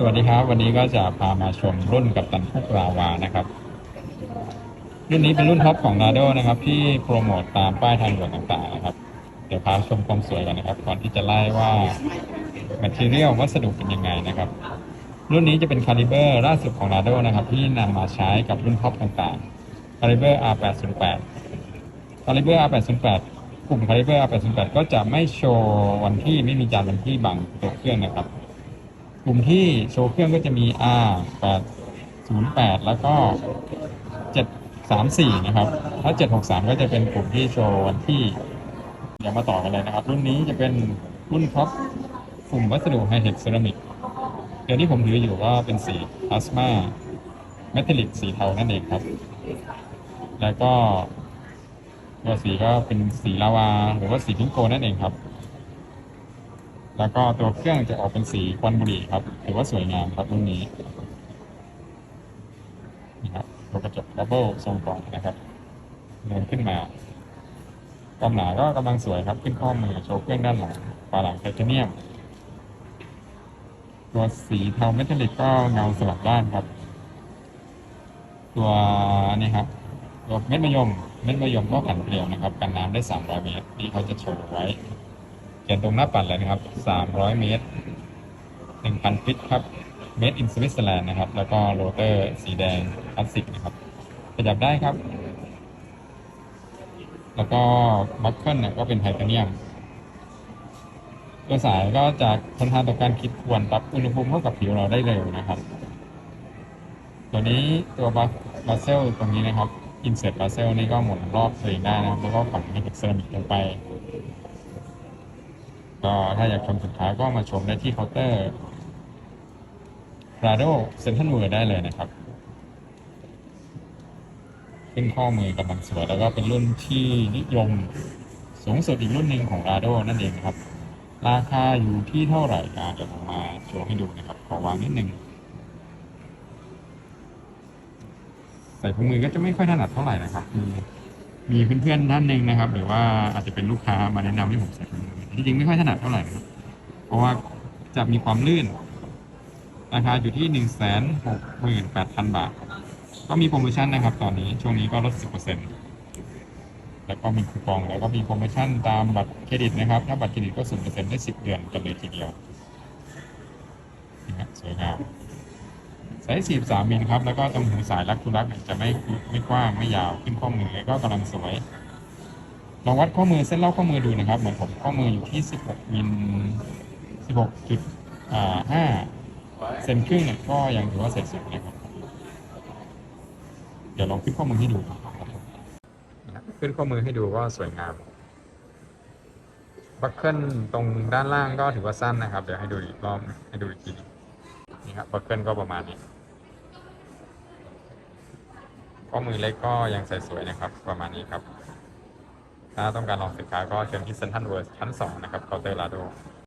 สวัสดีครับ วันนี้ก็จะพามาชมรุ่นกับตันพุกราวานะครับ รุ่นนี้เป็นรุ่นท็อปของ Nado นะครับ ที่โปรโมตตามป้ายทางด่วนต่างๆนะครับ เดี๋ยวพาชมความสวยกันนะครับก่อนที่จะไล่ว่า Material วัสดุเป็นยังไงนะครับ รุ่นนี้จะเป็นคาลิเบอร์ล่าสุดของ Nado นะครับ ที่นำมาใช้กับรุ่นท็อปต่างๆคาลิเบอร์ R808 คาลิเบอร์ R808 กลุ่มคาลิเบอร์ R808 ก็จะไม่โชว์วันที่ไม่มีจานวันที่บังตัวเครื่องนะครับ ลุ่มที่โชว์เครื่องก็จะมี R 808 แล้วก็ 734 นะครับถ้า763 ก็จะเป็นกลุ่มที่โชว์วันที่ เดี๋ยวมาต่อกันเลยนะครับ รุ่นนี้จะเป็นรุ่นท็อปกลุ่มวัสดุไฮเทคเซรามิกเดี๋ยวที่ผมถืออยู่ก็เป็นสีพลาสมาเมทัลลิกสีเทานั่นเองครับ แล้วก็ตัวสีก็เป็นสีลาวา หรือว่าสีพิงโกนั่นเองครับ แล้วก็ตัวเครื่องจะออกเป็นสีควันบุหรี่ครับถือว่าสวยงามครับรุ่นนี้นี่ครับตัวกระจกดับเบิลทรงกล่องนะครับเดินขึ้นมากำหนาก็กำลังสวยครับขึ้นข้อมือโชว์เครื่องด้านหลังฝาหลังไทเทเนียม ตัวสีเทาเมทัลลิกก็เงาสลับด้านครับ ตัวนี้ครับตัวเม็ดมะยมเม็ดมะยมก็ขันเกลียวนะครับ กันน้ำได้ 300 เมตรนี่เขาจะโชว์ไว้ ขียนตรงหน้าปัดเลยนะครับ 300 เมตร 1,000ฟิตครับ Made in Switzerland นด์นะครับ แล้วก็โรเตอร์สีแดงคลาสสิกนะครับ ขยับได้ครับ แล้วก็บัคเกิลเนี่ยก็เป็นไทเทเนียม ตัวสายก็จะทนทานต่อการคิดควรปรับอุณหภูมิเข้ากับผิวเราได้เร็วนะครับ ตัวนี้ตัวบาเซลตรงนี้นะครับอินเสิร์ตบาเซลนี่ก็หมุนรอบตัวเองได้นะครับ แล้วก็ฝังให้เด็กเซรามิกลงไป ก็ถ้าอยากชมสินค้าก็มาชมได้ที่เคาน์เตอร์ Prado Central World ได้เลยนะครับ ขึ้นข้อมือกำลังสวยแล้วก็เป็นรุ่นที่นิยมสูงสุดอีกรุ่นหนึ่งของ Prado นั่นเองครับ ราคาอยู่ที่เท่าไหร่อะเดี๋ยวผมมาโชว์ให้ดูนะครับ ขอวางนิดนึงใส่ถุงมือก็จะไม่ค่อยถนัดเท่าไหร่นะครับ มีเพื่อนๆท่านหนึ่งนะครับ หรือว่าอาจจะเป็นลูกค้ามาแนะนำให้ผมใส่ถุงมือจริงๆไม่ค่อยถนัดเท่าไหร่นะครับเพราะว่าจะมีความลื่น ราคาอยู่ที่หนึ่งแสนหกหมื่นแปดพันบาท ก็มีโปรโมชั่นนะครับ ตอนนี้ช่วงนี้ก็ลดสิบเปอร์เซ็นต์แล้วก็มีคูปองแล้วก็มีโปรโมชั่นตามบัตรเครดิตนะครับ ถ้าบัตรเครดิตก็ศูนย์เปอร์เซ็นต์ได้สิบเดือนกันเลยทีเดียวนี่ครับสวยงาม ไซส์43มิลครับ แล้วก็ตรงหูสายรักทุรักเนี่ยจะไม่ไม่กว้างไม่ยาวขึ้นข้อมือก็กำลังสวย ลองวัดข้อมือเส้นรอบข้อมือดูนะครับ เหมือนผมข้อมืออยู่ที่ 16มิล16จุดอ่า5เซนครึ่งเนี่ยก็ยังถือว่าเสร็จสวยนะครับ เดี๋ยวลองขึ้นข้อมือให้ดูขึ้นข้อมือให้ดูก็สวยงามบัคเกิลตรงด้านล่างก็ถือว่าสั้นนะครับ เดี๋ยวให้ดูอีกรอบให้ดูอีกทีนี่ครับบัคเกิลก็ประมาณนี้ ข้อมือเล็กก็ยังใส่สวยนะครับ ประมาณนี้ครับ ถ้าต้องการลองสินค้าก็เชิญที่เซ็นทรัลเวิร์ชั้น 2 นะครับเคาน์เตอร์ลาโด